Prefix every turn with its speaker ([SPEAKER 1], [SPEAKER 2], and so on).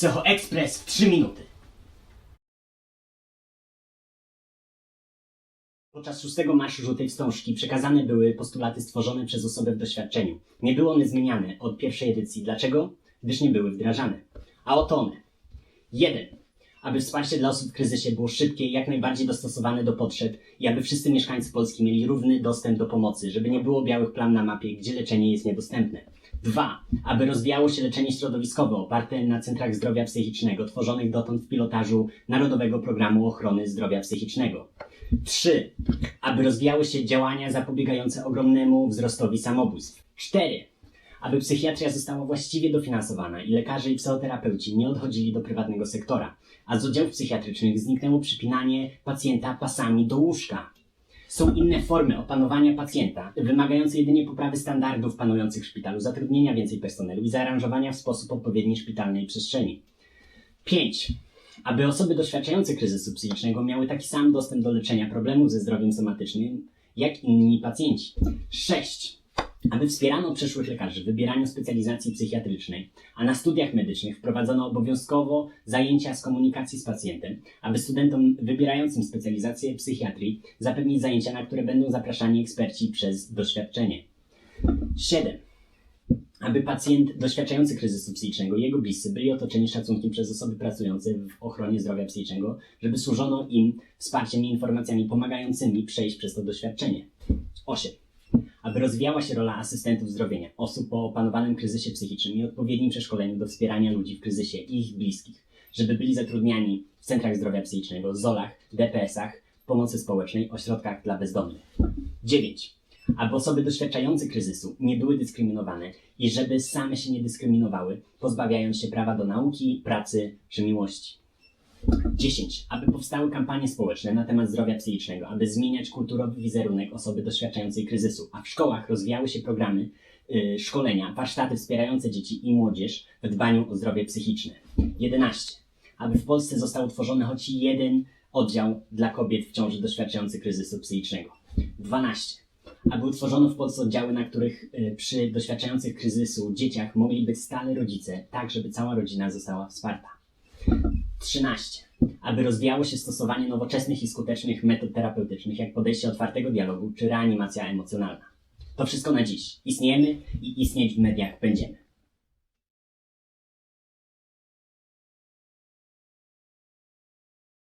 [SPEAKER 1] Psycho Express w 3 minuty. Podczas szóstego marszu Żółtej Wstążki przekazane były postulaty stworzone przez osobę w doświadczeniu. Nie były one zmieniane od pierwszej edycji. Dlaczego? Gdyż nie były wdrażane. A oto one. 1. Aby wsparcie dla osób w kryzysie było szybkie i jak najbardziej dostosowane do potrzeb i aby wszyscy mieszkańcy Polski mieli równy dostęp do pomocy, żeby nie było białych plam na mapie, gdzie leczenie jest niedostępne. 2. Aby rozwijało się leczenie środowiskowe oparte na centrach zdrowia psychicznego tworzonych dotąd w pilotażu Narodowego Programu Ochrony Zdrowia Psychicznego. 3. Aby rozwijały się działania zapobiegające ogromnemu wzrostowi samobójstw. 4. Aby psychiatria została właściwie dofinansowana i lekarze i psychoterapeuci nie odchodzili do prywatnego sektora, a z oddziałów psychiatrycznych zniknęło przypinanie pacjenta pasami do łóżka. Są inne formy opanowania pacjenta, wymagające jedynie poprawy standardów panujących w szpitalu, zatrudnienia więcej personelu i zaaranżowania w sposób odpowiedni szpitalnej przestrzeni. 5. Aby osoby doświadczające kryzysu psychicznego miały taki sam dostęp do leczenia problemów ze zdrowiem somatycznym, jak inni pacjenci. 6. Aby wspierano przyszłych lekarzy w wybieraniu specjalizacji psychiatrycznej, a na studiach medycznych wprowadzono obowiązkowo zajęcia z komunikacji z pacjentem, aby studentom wybierającym specjalizację psychiatrii zapewnić zajęcia, na które będą zapraszani eksperci przez doświadczenie. 7 aby pacjent doświadczający kryzysu psychicznego i jego bliscy byli otoczeni szacunkiem przez osoby pracujące w ochronie zdrowia psychicznego, żeby służono im wsparciem i informacjami pomagającymi przejść przez to doświadczenie. 8. Aby rozwijała się rola asystentów zdrowienia, osób po opanowanym kryzysie psychicznym i odpowiednim przeszkoleniu do wspierania ludzi w kryzysie i ich bliskich, żeby byli zatrudniani w centrach zdrowia psychicznego, ZOL-ach, DPS-ach, pomocy społecznej, ośrodkach dla bezdomnych. 9 aby osoby doświadczające kryzysu nie były dyskryminowane i żeby same się nie dyskryminowały, pozbawiając się prawa do nauki, pracy czy miłości. 10. Aby powstały kampanie społeczne na temat zdrowia psychicznego, aby zmieniać kulturowy wizerunek osoby doświadczającej kryzysu, a w szkołach rozwijały się programy y, szkolenia, warsztaty wspierające dzieci i młodzież w dbaniu o zdrowie psychiczne. 11. Aby w Polsce został utworzony choć jeden oddział dla kobiet w ciąży doświadczających kryzysu psychicznego. 12 aby utworzono w Polsce oddziały, na których y, przy doświadczających kryzysu dzieciach mogli być stale rodzice, tak żeby cała rodzina została wsparta. 13. Aby rozwijało się stosowanie nowoczesnych i skutecznych metod terapeutycznych, jak podejście otwartego dialogu czy reanimacja emocjonalna. To wszystko na dziś. Istniejemy i istnieć w mediach będziemy.